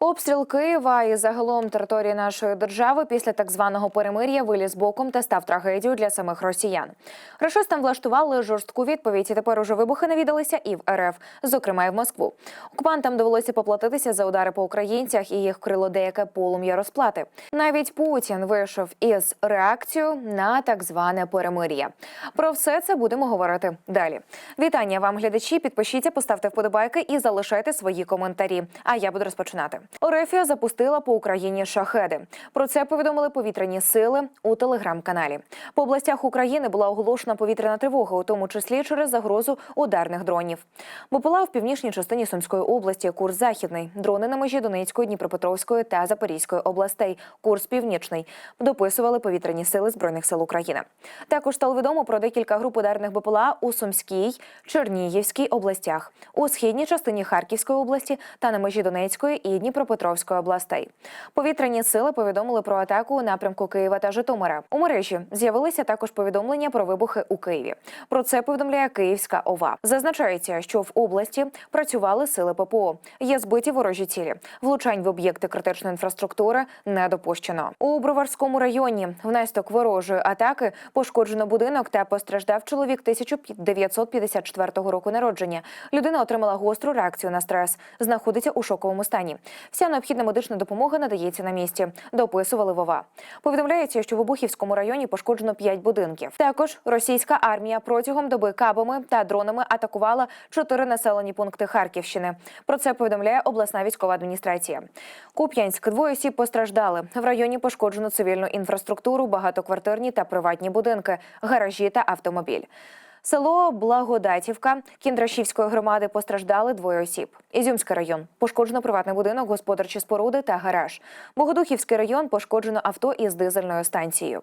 Обстріл Києва і загалом території нашої держави після так званого перемир'я виліз боком та став трагедією для самих росіян. Рашистам влаштували жорстку відповідь, і тепер уже вибухи навідалися і в РФ, зокрема і в Москву. Окупантам довелося поплатитися за удари по українцях і їх крило деяке полум'я розплати. Навіть Путін вийшов із реакцією на так зване перемир'я. Про все це будемо говорити далі. Вітання вам, глядачі. Підпишіться, поставте вподобайки і залишайте свої коментарі. А я буду розпочинати. Орефія запустила по Україні шахеди. Про це повідомили повітряні сили у телеграм-каналі. По областях України була оголошена повітряна тривога, у тому числі через загрозу ударних дронів. БПЛА в північній частині Сумської області, курс західний, дрони на межі Донецької, Дніпропетровської та Запорізької областей, курс північний. Дописували повітряні сили збройних сил України. Також стало відомо про декілька груп ударних БПЛА у Сумській, Чернігівській областях, у східній частині Харківської області та на межі Донецької і Дніпропетровської областей. Повітряні сили повідомили про атаку у напрямку Києва та Житомира. У мережі з'явилися також повідомлення про вибухи у Києві. Про це повідомляє Київська ОВА. Зазначається, що в області працювали сили ППО. Є збиті ворожі цілі. Влучань в об'єкти критичної інфраструктури не допущено. У Броварському районі внаслідок ворожої атаки пошкоджено будинок та постраждав чоловік 1954 року народження. Людина отримала гостру реакцію на стрес, знаходиться у шоковому стані. Вся необхідна медична допомога надається на місці. Дописували Вова. Повідомляється, що в Обухівському районі пошкоджено 5 будинків. Також російська армія протягом доби кабами та дронами атакувала чотири населені пункти Харківщини. Про це повідомляє обласна військова адміністрація. Куп'янськ двоє осіб постраждали. В районі пошкоджено цивільну інфраструктуру, багатоквартирні та приватні будинки, гаражі та автомобіль. Село Благодатівка Кіндрашівської громади постраждали двоє осіб. Ізюмський район пошкоджено приватний будинок, господарчі споруди та гараж. Богодухівський район пошкоджено авто із дизельною станцією.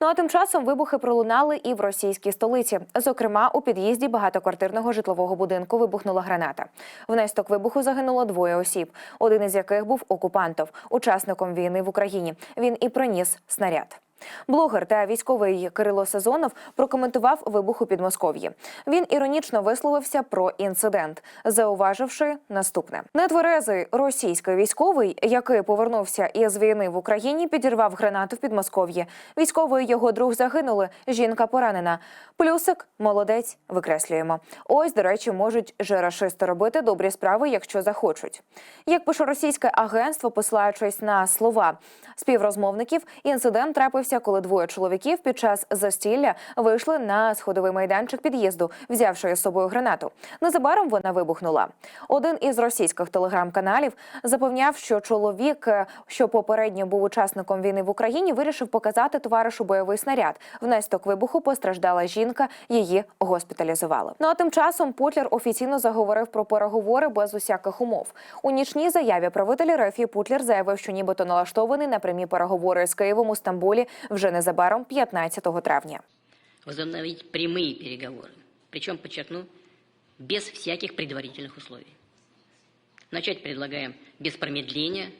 Ну а тим часом вибухи пролунали і в російській столиці. Зокрема, у під'їзді багатоквартирного житлового будинку вибухнула граната. Внаслідок вибуху загинуло двоє осіб, один із яких був окупантов, учасником війни в Україні. Він і приніс снаряд. Блогер та військовий Кирило Сезонов прокоментував вибух у Підмосков'ї. Він іронічно висловився про інцидент, зауваживши наступне: нетверезий російський військовий, який повернувся із війни в Україні, підірвав гранату в Підмосков'ї. Військовий його друг загинули. Жінка поранена. Плюсик, молодець, викреслюємо. Ось, до речі, можуть жерашисти робити добрі справи, якщо захочуть. Як пише російське агентство, посилаючись на слова співрозмовників, інцидент трапився, коли двоє чоловіків під час застілля вийшли на сходовий майданчик під'їзду, взявши із собою гранату. Незабаром вона вибухнула. Один із російських телеграм-каналів запевняв, що чоловік, е, що попередньо був учасником війни в Україні, вирішив показати товаришу бойовий снаряд. Внаслідок вибуху постраждала жінка, її госпіталізували. Ну а тим часом Путлер офіційно заговорив про переговори без усяких умов. У нічній заяві правитель РФ Путлер заявив, що нібито налаштований на прямі переговори з Києвом у Стамбулі вже незабаром 15 травня. возобновить прямые переговоры, причем, подчеркну, без всяких предварительных условий. Начать предлагаем без промедления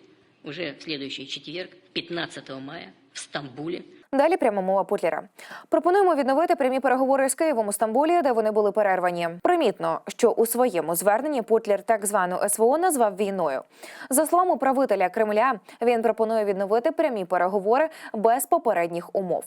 уже в следующий четверг, 15 мая, в Стамбуле, Далі пряма мова Путлера. Пропонуємо відновити прямі переговори з Києвом у Стамбулі, де вони були перервані. Примітно, що у своєму зверненні Путлер так звану СВО назвав війною. За словами правителя Кремля, він пропонує відновити прямі переговори без попередніх умов.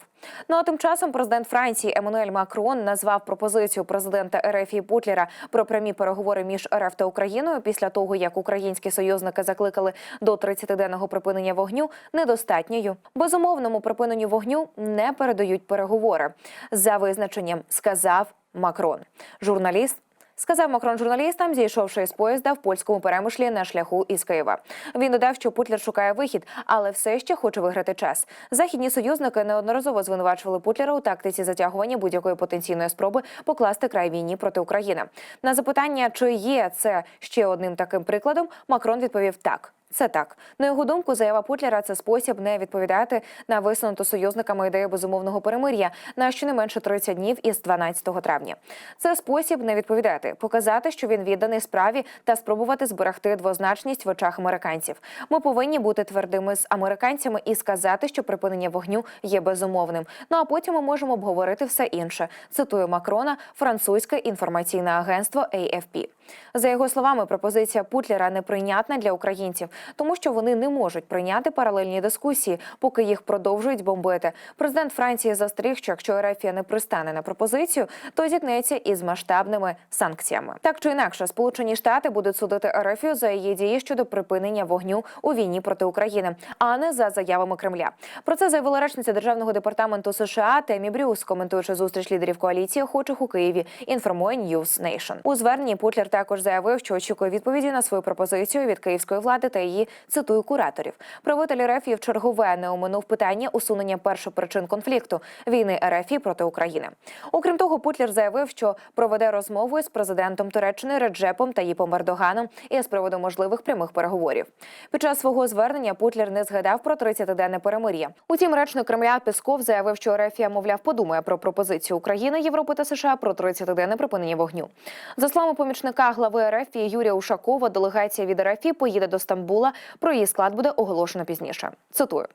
Ну а тим часом президент Франції Еммануель Макрон назвав пропозицію президента РФ і Путлера про прямі переговори між РФ та Україною після того, як українські союзники закликали до 30-денного припинення вогню, недостатньою. Безумовному припиненню вогню не передають переговори за визначенням, сказав Макрон. Журналіст. Сказав Макрон журналістам, зійшовши з поїзда в польському перемишлі на шляху із Києва. Він додав, що Путлер шукає вихід, але все ще хоче виграти час. Західні союзники неодноразово звинувачували Путлера у тактиці затягування будь-якої потенційної спроби покласти край війні проти України. На запитання, чи є це ще одним таким прикладом, Макрон відповів так. Це так. На його думку, заява Путлера це спосіб не відповідати на висунуту союзниками ідею безумовного перемир'я на щонайменше 30 днів із 12 травня. Це спосіб не відповідати, показати, що він відданий справі та спробувати зберегти двозначність в очах американців. Ми повинні бути твердими з американцями і сказати, що припинення вогню є безумовним. Ну а потім ми можемо обговорити все інше. Цитую Макрона, французьке інформаційне агентство AFP. За його словами, пропозиція Путлера неприйнятна для українців, тому що вони не можуть прийняти паралельні дискусії, поки їх продовжують бомбити. Президент Франції застеріг, що якщо Ерефія не пристане на пропозицію, то зіткнеться із масштабними санкціями. Так чи інакше, Сполучені Штати будуть судити Ерефію за її дії щодо припинення вогню у війні проти України, а не за заявами Кремля. Про це заявила речниця державного департаменту США Темі Брюс, коментуючи зустріч лідерів коаліції охочих у Києві. Інформує News Nation. У зверненні Путлер також заявив, що очікує відповіді на свою пропозицію від київської влади та її цитую кураторів. Правитель РФ в чергове не оминув питання усунення першопричин конфлікту війни РФ проти України. Окрім того, Путлер заявив, що проведе розмову із президентом Туреччини Реджепом та Таїпом Ердоганом із приводу можливих прямих переговорів. Під час свого звернення Путлер не згадав про 30-денне перемир'я. Утім, речник Кремля Песков заявив, що Ерефія, мовляв, подумає про пропозицію України, Європи та США про 30-денне припинення вогню. За словами помічника глави РФ Юрія Ушакова, делегація від РФ поїде до Стамбула. Про її склад буде оголошено пізніше. Цитую: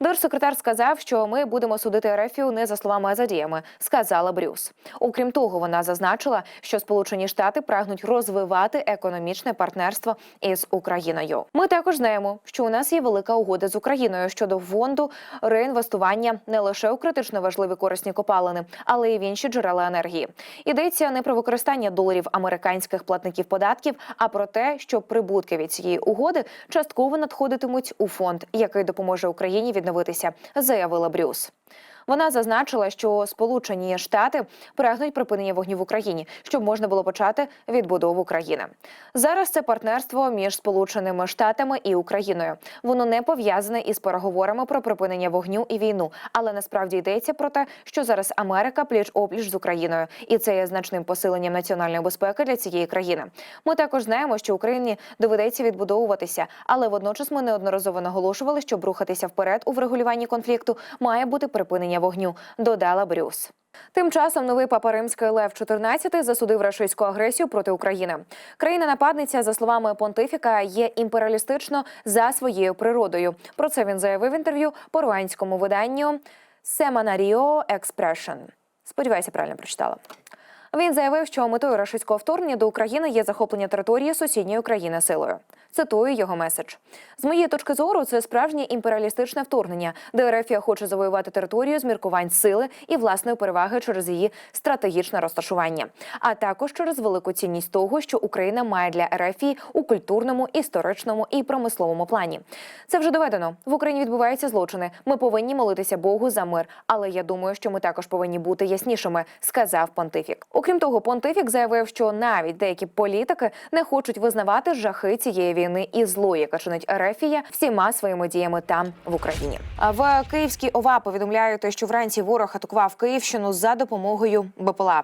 держсекретар сказав, що ми будемо судити РФ не за словами, а за діями, сказала Брюс. Окрім того, вона зазначила, що Сполучені Штати прагнуть розвивати економічне партнерство із Україною. Ми також знаємо, що у нас є велика угода з Україною щодо фонду реінвестування не лише у критично важливі корисні копалини, але й в інші джерела енергії. Йдеться не про використання доларів американських платників податків, а про те, що прибутки від цієї угоди частково надходитимуть у фонд, який допоможе Україні відновитися, заявила Брюс. Вона зазначила, що Сполучені Штати прагнуть припинення вогню в Україні, щоб можна було почати відбудову країни. Зараз це партнерство між Сполученими Штатами і Україною. Воно не пов'язане із переговорами про припинення вогню і війну, але насправді йдеться про те, що зараз Америка пліч опліч з Україною, і це є значним посиленням національної безпеки для цієї країни. Ми також знаємо, що Україні доведеться відбудовуватися, але водночас ми неодноразово наголошували, щоб рухатися вперед у врегулюванні конфлікту, має бути припинення вогню. Додала Брюс. Тим часом новий папа римський Лев XIV засудив рашистську агресію проти України. Країна-нападниця, за словами понтифіка, є імперіалістично за своєю природою. Про це він заявив в інтерв'ю перуанському виданню Семанаріо Expression. Сподіваюся, правильно прочитала. Він заявив, що метою рашистського вторгнення до України є захоплення території сусідньої країни силою. Цитую його меседж. З моєї точки зору, це справжнє імперіалістичне вторгнення, де Ерефія хоче завоювати територію з міркувань сили і власної переваги через її стратегічне розташування, а також через велику цінність того, що Україна має для Ерефії у культурному, історичному і промисловому плані. Це вже доведено. В Україні відбуваються злочини. Ми повинні молитися Богу за мир. Але я думаю, що ми також повинні бути яснішими, сказав понтифік. Окрім того, понтифік заявив, що навіть деякі політики не хочуть визнавати жахи цієї війни і зло, яке чинить Ерефія всіма своїми діями там в Україні. А в Київській ОВА повідомляють, що вранці ворог атакував Київщину за допомогою БПЛА.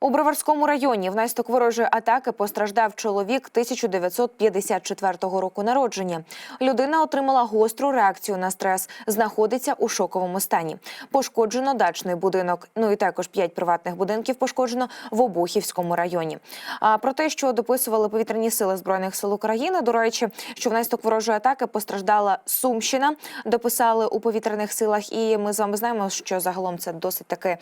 У Броварському районі внаслідок ворожої атаки постраждав чоловік 1954 року народження. Людина отримала гостру реакцію на стрес, знаходиться у шоковому стані. Пошкоджено дачний будинок. Ну і також п'ять приватних будинків пошкоджено в Обухівському районі. А про те, що дописували повітряні сили збройних сил України, до речі, що внаслідок ворожої атаки постраждала Сумщина. Дописали у повітряних силах, і ми з вами знаємо, що загалом це досить таки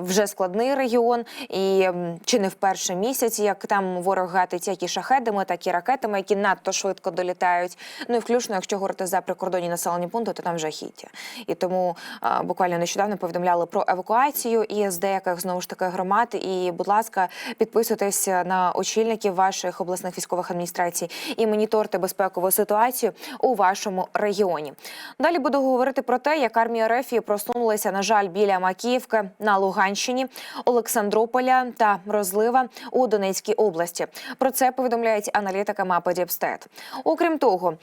вже складний регіон. І чи не в перший місяць, як там ворог гатить як і шахедами, так і ракетами, які надто швидко долітають. Ну і включно, якщо говорити за прикордонні населені пункти, то там жахіття. І тому а, буквально нещодавно повідомляли про евакуацію із деяких знову ж таки громад. І, будь ласка, підписуйтесь на очільників ваших обласних військових адміністрацій і моніторте безпекову ситуацію у вашому регіоні. Далі буду говорити про те, як армія Рефії просунулася, на жаль, біля Макіївки на Луганщині, Олександрополя та Розлива у Донецькій області. Про це повідомляють аналітики мапи Діпстет. Окрім того,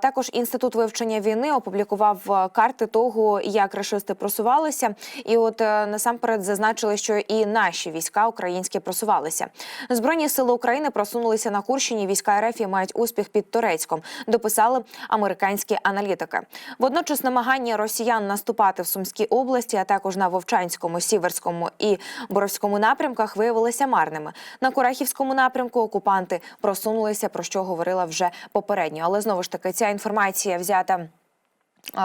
також інститут вивчення війни опублікував карти того, як рашисти просувалися, і от е, насамперед зазначили, що і наші війська українські просувалися. Збройні сили України просунулися на Курщині. Війська РФ мають успіх під Турецьком. Дописали американські аналітики. Водночас намагання росіян наступати в Сумській області, а також на Вовчанському, Сіверському і Боровському напрямках виявилися марними. На Курахівському напрямку окупанти просунулися, про що говорила вже попередньо. Але знову ж таки ця інформація взята.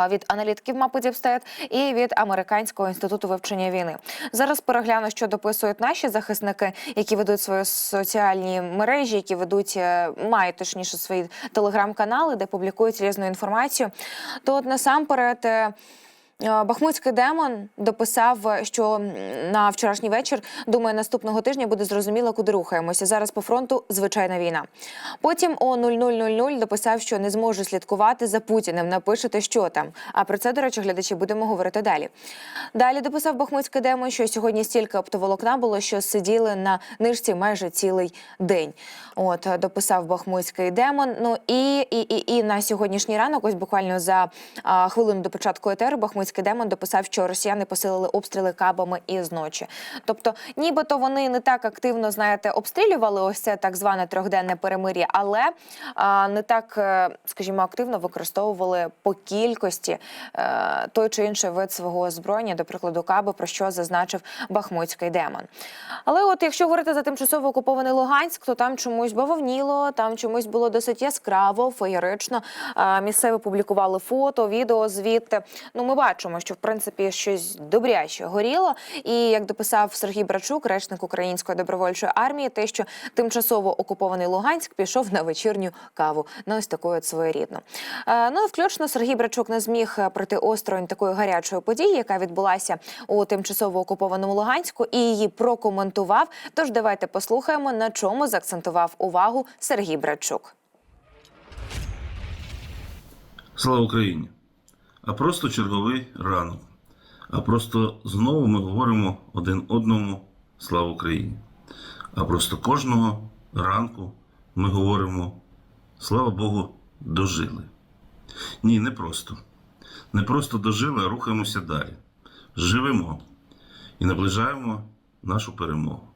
від аналітиків мапи Діпстет і від американського інституту вивчення війни. Зараз перегляну, що дописують наші захисники, які ведуть свої соціальні мережі, які ведуть е, мають точніше свої телеграм-канали, де публікують різну інформацію. То от насамперед. Е, Бахмутський демон дописав, що на вчорашній вечір думає, наступного тижня буде зрозуміло, куди рухаємося. Зараз по фронту звичайна війна. Потім о 00.00 дописав, що не зможе слідкувати за Путіним. Напишете, що там. А про це, до речі, глядачі будемо говорити далі. Далі дописав Бахмутський демон, що сьогодні стільки оптоволокна було, що сиділи на нишці майже цілий день. От дописав Бахмутський демон. Ну і, і, і, і на сьогоднішній ранок, ось буквально за а, хвилину до початку етеру, Бахмутський демон дописав, що росіяни посилили обстріли кабами із ночі. Тобто, нібито вони не так активно знаєте обстрілювали ось це так зване трьохденне перемир'я, але а, не так, е, скажімо, активно використовували по кількості е, той чи інший вид свого озброєння, до прикладу, каби, про що зазначив Бахмутський демон. Але от якщо говорити за тимчасово окупований Луганськ, то там чомусь бавовніло, там чомусь було досить яскраво, феєрично. Е, Місцеві публікували фото, відео звідти. Ну, ми бачимо, що в принципі щось добряще горіло. І як дописав Сергій Брачук, речник української добровольчої армії, те, що тимчасово окупований Луганськ пішов на вечірню каву. Ну, ось такою от своєрідно. Е, Ну і включно Сергій Брачук не зміг е, пройти осторонь такої гарячої події, яка відбулася у тимчасово окупованому Луганську, і її прокоментував. Тож давайте послухаємо, на чому заакцентував увагу Сергій Брачук. Слава Україні! А просто черговий ранок. А просто знову ми говоримо один одному Слава Україні. А просто кожного ранку ми говоримо Слава Богу, дожили. Ні, не просто. Не просто дожили, а рухаємося далі. Живемо і наближаємо нашу перемогу,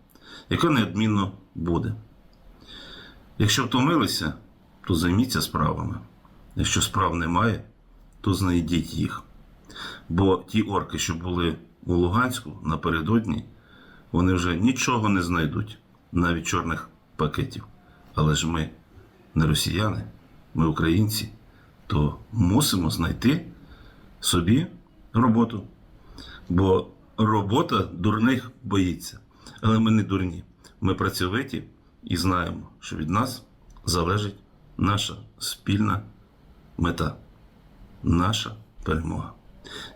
яка неодмінно буде. Якщо втомилися, то займіться справами. Якщо справ немає, то знайдіть їх. Бо ті орки, що були у Луганську напередодні, вони вже нічого не знайдуть, навіть чорних пакетів. Але ж ми не росіяни, ми українці, то мусимо знайти собі роботу. Бо робота дурних боїться. Але ми не дурні. Ми працьовиті і знаємо, що від нас залежить наша спільна мета, наша перемога.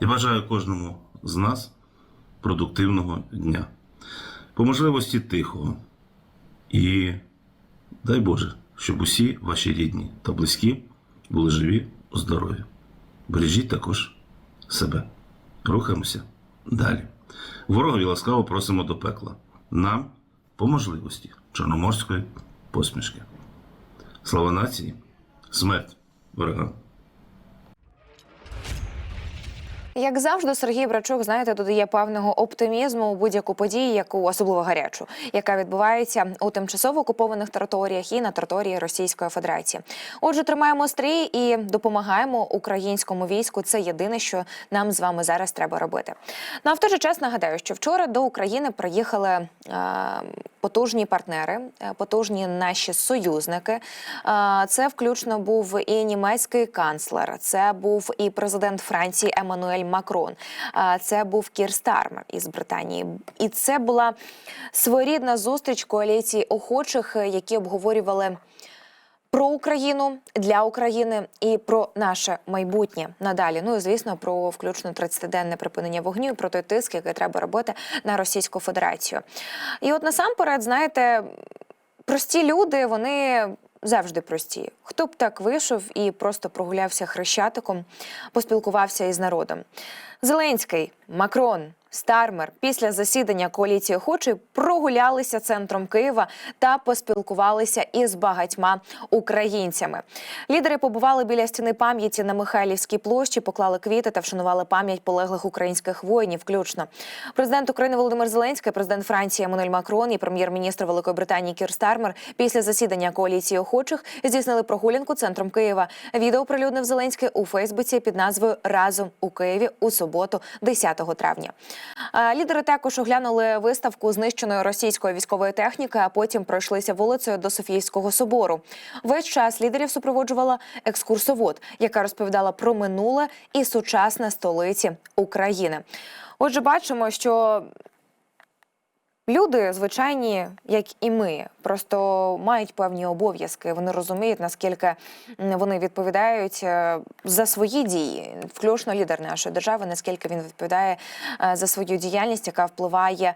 Я бажаю кожному з нас продуктивного дня, по можливості тихого. І дай Боже, щоб усі ваші рідні та близькі були живі, здорові. Бережіть також себе. Рухаємося далі. Ворогові ласкаво просимо до пекла. Нам по можливості чорноморської посмішки. Слава нації, смерть ворогам. Як завжди, Сергій Брачук, знаєте, додає певного оптимізму у будь-яку подію, яку особливо гарячу, яка відбувається у тимчасово окупованих територіях і на території Російської Федерації. Отже, тримаємо стрій і допомагаємо українському війську. Це єдине, що нам з вами зараз треба робити. Ну а в той же час нагадаю, що вчора до України приїхали е, потужні партнери, е, потужні наші союзники. Е, Це включно був і німецький канцлер, це був і президент Франції Еммануель Макрон, це був Кір Стармер із Британії. І це була своєрідна зустріч коаліції охочих, е, які обговорювали. Про Україну для України і про наше майбутнє надалі. Ну і звісно, про включно 30-денне припинення вогню, і про той тиск, який треба робити на Російську Федерацію. І от насамперед, знаєте, прості люди, вони завжди прості. Хто б так вийшов і просто прогулявся хрещатиком, поспілкувався із народом. Зеленський, Макрон. Стармер після засідання коаліції охочої прогулялися центром Києва та поспілкувалися із багатьма українцями. Лідери побували біля стіни пам'яті на Михайлівській площі, поклали квіти та вшанували пам'ять полеглих українських воїнів. Включно президент України Володимир Зеленський, президент Франції Еммануель Макрон і прем'єр-міністр Великої Британії Кір Стармер після засідання коаліції охочих здійснили прогулянку центром Києва. Відео прилюднив Зеленський у Фейсбуці під назвою Разом у Києві у суботу. Суботу, 10 травня. Е, Лідери також оглянули виставку знищеної російської військової техніки, а потім пройшлися вулицею до Софійського собору. Весь час лідерів супроводжувала екскурсовод, яка розповідала про минуле і сучасне столиці України. Отже, бачимо, що Люди звичайні, як і ми, просто мають певні обов'язки. Вони розуміють, наскільки вони відповідають е, за свої дії, включно лідер нашої держави, наскільки він відповідає е, за свою діяльність, яка впливає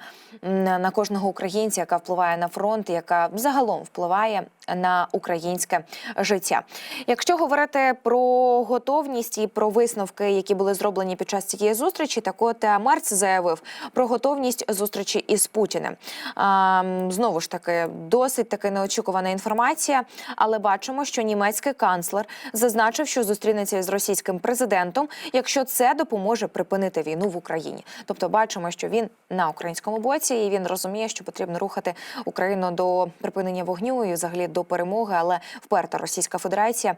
на кожного українця, яка впливає на фронт, яка загалом впливає на українське життя. Якщо говорити про готовність і про висновки, які були зроблені під час цієї зустрічі, так от е, Мерц заявив про готовність зустрічі із Путіним. М, знову ж таки, досить таки неочікувана інформація, але бачимо, що німецький канцлер зазначив, що зустрінеться із російським президентом, якщо це допоможе припинити війну в Україні. Тобто, бачимо, що він на українському боці, і він розуміє, що потрібно рухати Україну до припинення вогню і взагалі до перемоги. Але вперта Російська Федерація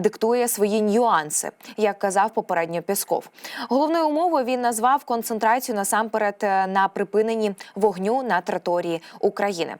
диктує свої нюанси, як казав попередньо Пісков. Головною умовою він назвав концентрацію насамперед е, на припиненні вогню на території України.